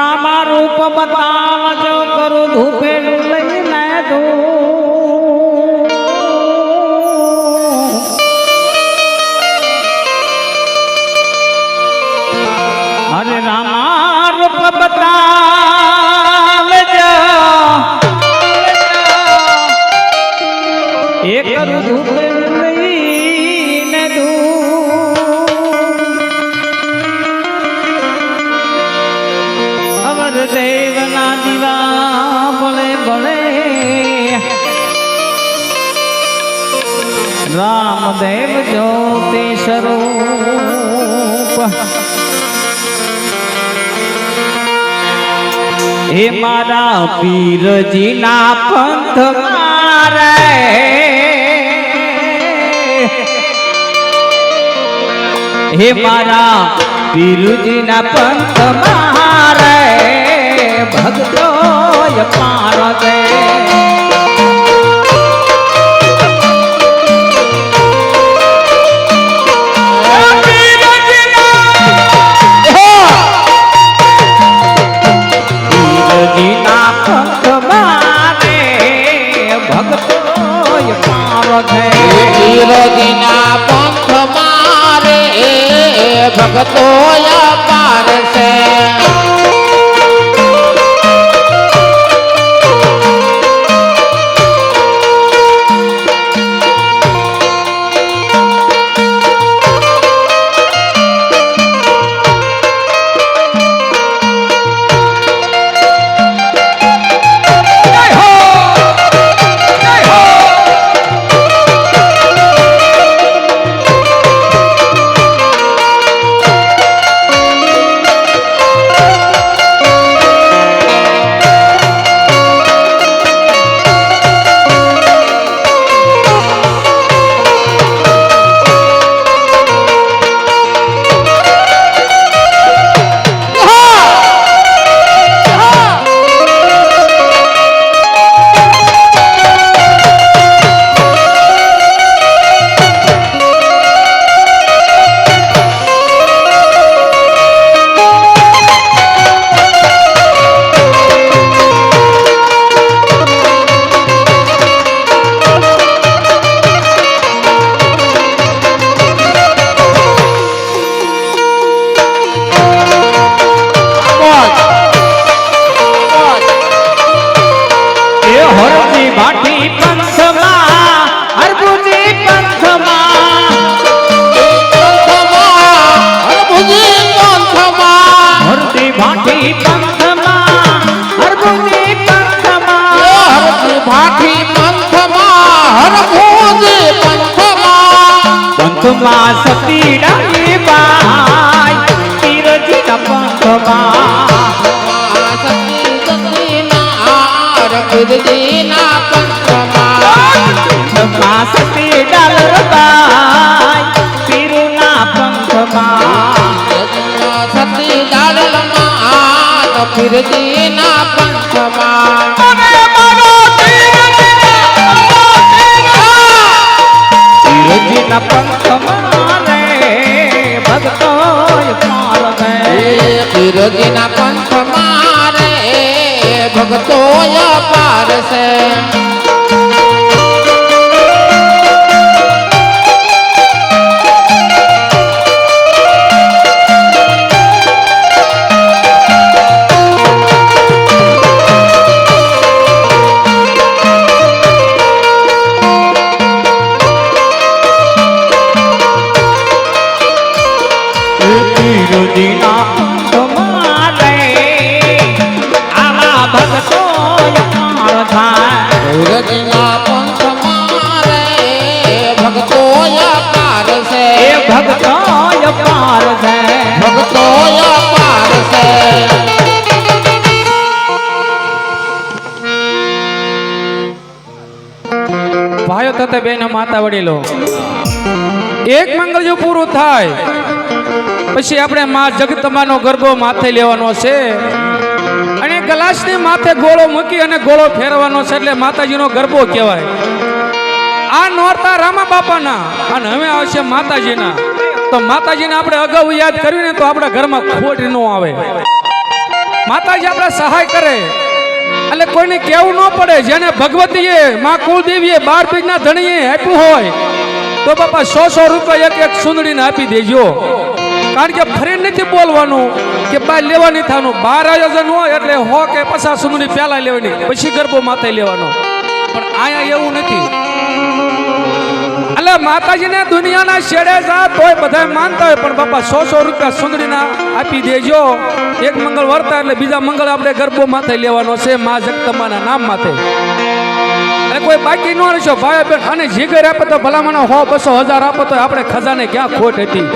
રામા રૂપ બતાવજો કરું ધૂપે લઈને અરે રામા રૂપ બતાવજો. એ કરું રામદેવ જ્યોતિ સ્વરૂપ હે મારા પીરજીના પંથ મારે. હે મારા પીરુજીના પંથ મારે. ભક્તો પાર દે પંથ મારે ભક્તો પાર દે વિરોધીના પંથ મારે ભક્તો અપાર પંથમાં સતી બાય પંથમાં સતી સતીના હરભુજીના પંખમાં પંખમાં સતી સતી દાડલમાં તો ફિરજીના પંથમાં તીરજીના પંથમાં રે ભક્તો પાર દે ફિરજીના ભક્તો અપાર પાર છે ભક્તો પાર છે ભાઈઓ તથા બેન માતા વડીલો એક મંગલ જો પૂરું થાય પછી આપણે મા જગતમાનો ગરબો માથે લેવાનો છે. અને ગલાસની માથે ગોળો મૂકી અને ગોળો ફેરવાનો છે એટલે માતાજીનો ગરબો કહેવાય. આ નોરતા રામા બાપાના અને હવે આવશે માતાજીના. તો માતાજીને આપણે અગાઉ યાદ કરવી ને તો આપણા ઘરમાં ખોટ ન આવે. માતાજી આપણે સહાય કરે. એટલે કોઈને કેવું ન પડે. જેને ભગવતીએ, માં કુળદેવીએ બાર બીજના ધણીએ આપ્યું હોય, તો બાપા સો સો રૂપિયા એક એક સુંદડીને આપી દેજો. કારણ કે ફરી નથી બોલવાનું કે બાર લેવાની થવાનું બાર આયોજન હોય એટલે હો કે પચાસ સુંદડી પહેલાં લેવાની, પછી ગરબો માથે લેવાનો. પણ અહીંયા એવું નથી. એટલે માતાજીને દુનિયાના છેડે જા, તોય બધા માનતા હોય, પણ બાપા સો સો રૂપિયા સુંદરીના આપી દેજો. એક મંગળ વર્તા એટલે બીજા મંગળ આપણે ગરબો માથે લેવાનો છે, મા જગતમાના નામ માથે. એટલે કોઈ બાકી ન રહેશો, ભાઈ બેન અને જીગર આપે તો ભલામણો હો, બસો હજાર આપો તો આપણે ખજાને ક્યાં ખોટ હતી?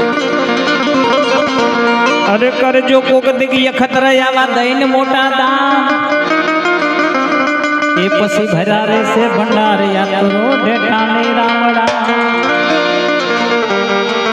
અરે કરજો કોક દીકરી ખતરા આવા દઈને મોટા દાન. એ પછી ભરારે છે ભંડાર યાત્રો ઢેટાણે રામડા.